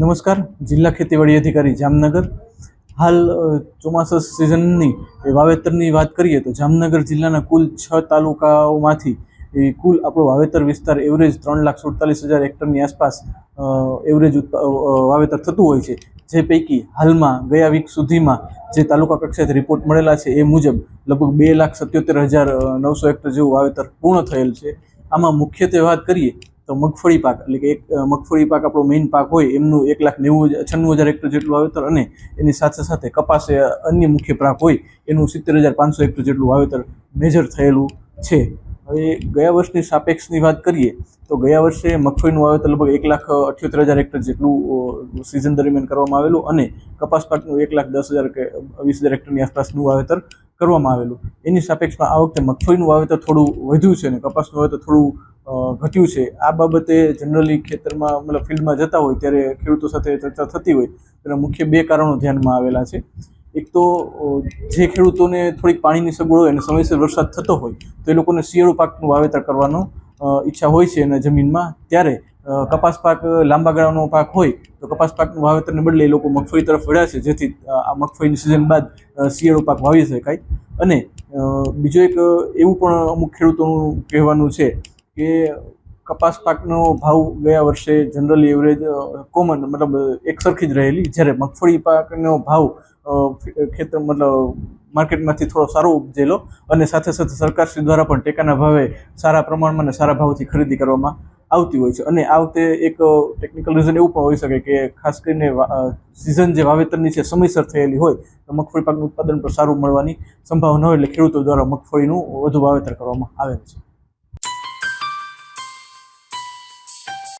નમસ્કાર. જિલ્લા ખેતીવાડી અધિકારી જામનગર. હાલ ચોમાસા સિઝનની વાવેતરની વાત કરીએ તો જામનગર જિલ્લાના કુલ છ તાલુકાઓમાંથી એ કુલ આપણો વાવેતર વિસ્તાર એવરેજ ત્રણ લાખ સુડતાલીસ હજાર હેક્ટરની આસપાસ એવરેજ વાવેતર થતું હોય છે. જે પૈકી હાલમાં ગયા વીક સુધીમાં જે તાલુકા કક્ષાએથી રિપોર્ટ મળેલા છે એ મુજબ લગભગ બે લાખ સત્યોતેર હજાર નવસો હેક્ટર જેવું વાવેતર પૂર્ણ થયેલ છે. આમાં મુખ્યત્વે વાત કરીએ તો મગફળી પાક, એટલે કે એક મગફળી પાક આપણો મેઇન પાક હોય, એમનું એક લાખ નેવું છન્નું હજાર હેક્ટર જેટલું વાવેતર અને એની સાથે સાથે કપાસ અન્ય મુખ્ય પાક હોય, એનું સિત્તેર હજાર પાંચસો હેક્ટર જેટલું વાવેતર મેજર થયેલું છે. હવે ગયા વર્ષની સાપેક્ષની વાત કરીએ, તો ગયા વર્ષે મગફળીનું વાવેતર લગભગ એક લાખ અઠ્યોતેર હજાર હેક્ટર જેટલું સિઝન દરમિયાન કરવામાં આવેલું અને કપાસ પાકનું એક લાખ દસ હજાર, કે વીસ હજાર હેક્ટરની આસપાસનું વાવેતર કરવામાં આવેલું. એની સાપેક્ષમાં આ વખતે મગફળીનું વાવેતર થોડું વધ્યું છે અને કપાસનું વાવેતર થોડું ઘટ્યું છે. આ બાબતે જનરલી ખેતરમાં મતલબ ફિલ્ડમાં જતા હોય ત્યારે ખેડૂતો સાથે ચર્ચા થતી હોય. તેના મુખ્ય બે કારણો ધ્યાનમાં આવેલા છે. એક તો જે ખેડૂતોને થોડીક પાણીની સગવડ હોય અને સમયસર વરસાદ થતો હોય, તો એ લોકોને શિયાળુ પાકનું વાવેતર કરવાનો ઈચ્છા હોય છે અને જમીનમાં. ત્યારે કપાસ પાક લાંબા ગાળાનો પાક હોય, તો કપાસ પાકનું વાવેતરને બદલે એ લોકો મગફળી તરફ વળ્યા છે, જેથી આ મગફળીની સિઝન બાદ શિયાળુ પાક વાવી શકાય. અને બીજો એક એવું પણ અમુક ખેડૂતોનું કહેવાનું છે કે કપાસ પાકનો ભાવ ગયા વર્ષે જનરલી એવરેજ કોમન મતલબ એક સરખી જ રહેલી. જ્યારે મગફળી પાકનો ભાવ ખેતર, મતલબ માર્કેટમાંથી થોડો સારો ઉપજેલો અને સાથે સાથે સરકારશ્રી દ્વારા પણ ટેકાના ભાવે સારા પ્રમાણમાં અને સારા ભાવથી ખરીદી કરવામાં આવતી હોય છે. અને આ વખતે એક ટેકનિકલ રીઝન એવું પણ હોઈ શકે કે ખાસ કરીને સિઝન જે વાવેતરની છે સમયસર થયેલી હોય, તો મગફળી પાકનું ઉત્પાદન પણ સારું મળવાની સંભાવના હોય એટલે ખેડૂતો દ્વારા મગફળીનું વધુ વાવેતર કરવામાં આવે છે.